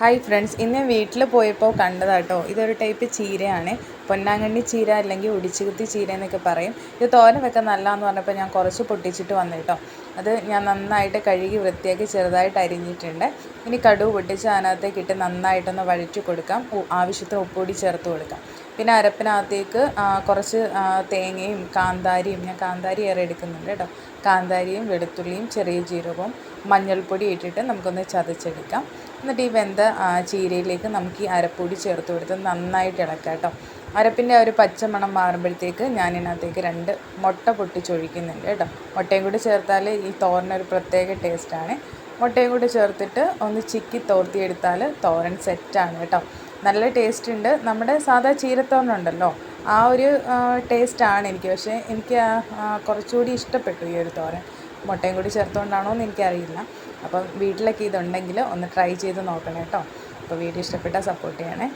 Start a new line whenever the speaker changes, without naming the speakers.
Hi friends ഇന്ന് വീട്ടിൽ പോയപ്പോൾ കണ്ടതാട്ടോ. ഇതൊരു ടൈപ്പ് ചീരയാണ്. പൊന്നാങ്കണ്ണി ചീര അല്ലെങ്കിൽ ഒടിച്ചുകുത്തി ചീര എന്നൊക്കെ പറയും. ഇത് തോരൻ വെക്കാൻ നല്ലതെന്ന് പറഞ്ഞപ്പോൾ ഞാൻ കുറച്ച് പൊട്ടിച്ചിട്ട് വന്നു കേട്ടോ അത് ഞാൻ നന്നായിട്ട് കഴുകി വൃത്തിയാക്കി ചെറുതായിട്ട് അരിഞ്ഞിട്ടുണ്ട്. ഇനി കടുവ് പൊട്ടിച്ച് അതിനകത്തേക്ക് ഇട്ട് നന്നായിട്ടൊന്ന് വഴറ്റി കൊടുക്കാം. ആവശ്യത്തിന് ഉപ്പുപൊടി ചേർത്ത് കൊടുക്കാം. പിന്നെ അരപ്പിനകത്തേക്ക് കുറച്ച് തേങ്ങയും കാന്താരിയും ഞാൻ കാന്താരി ഏറെ എടുക്കുന്നുണ്ട് കേട്ടോ. കാന്താരിയും വെളുത്തുള്ളിയും ചെറിയ ജീരകവും മഞ്ഞൾപ്പൊടി ഇട്ടിട്ട് നമുക്കൊന്ന് ചതച്ചെടുക്കാം. എന്നിട്ട് ഈ വെന്ത ചീരയിലേക്ക് നമുക്ക് ഈ അരപ്പൊടി ചേർത്ത് കൊടുത്ത് നന്നായിട്ട് ഇളക്കാം കേട്ടോ. അരപ്പിന്റെ ആ ഒരു പച്ചമണം മാറുമ്പോഴത്തേക്ക് ഞാൻ ഇതിനകത്തേക്ക് രണ്ട് മുട്ട പൊട്ടിച്ചൊഴിക്കുന്നുണ്ട് കേട്ടോ. മുട്ടയും കൂടി ചേർത്താൽ ഈ തോരനൊരു പ്രത്യേക ടേസ്റ്റാണ്. മുട്ടയും കൂടി ചേർത്തിട്ട് ഒന്ന് ചിക്കി തോർത്തിയെടുത്താൽ തോരൻ സെറ്റാണ് കേട്ടോ. നല്ല ടേസ്റ്റ് ഉണ്ട് നമ്മുടെ സാധാ ചീരത്തോരനുണ്ടല്ലോ ആ ഒരു ടേസ്റ്റാണ് എനിക്ക്. പക്ഷേ എനിക്ക് കുറച്ചുകൂടി ഇഷ്ടപ്പെട്ടു ഈ ഒരു തോരൻ. മുട്ടയും കൂടി ചേർത്തുകൊണ്ടാണോ എന്ന് എനിക്കറിയില്ല. അപ്പം വീട്ടിലൊക്കെ ഇതുണ്ടെങ്കിൽ ഒന്ന് ട്രൈ ചെയ്ത് നോക്കണം കേട്ടോ. അപ്പോൾ വീഡിയോ ഇഷ്ടപ്പെട്ടാൽ സപ്പോർട്ട് ചെയ്യണേ.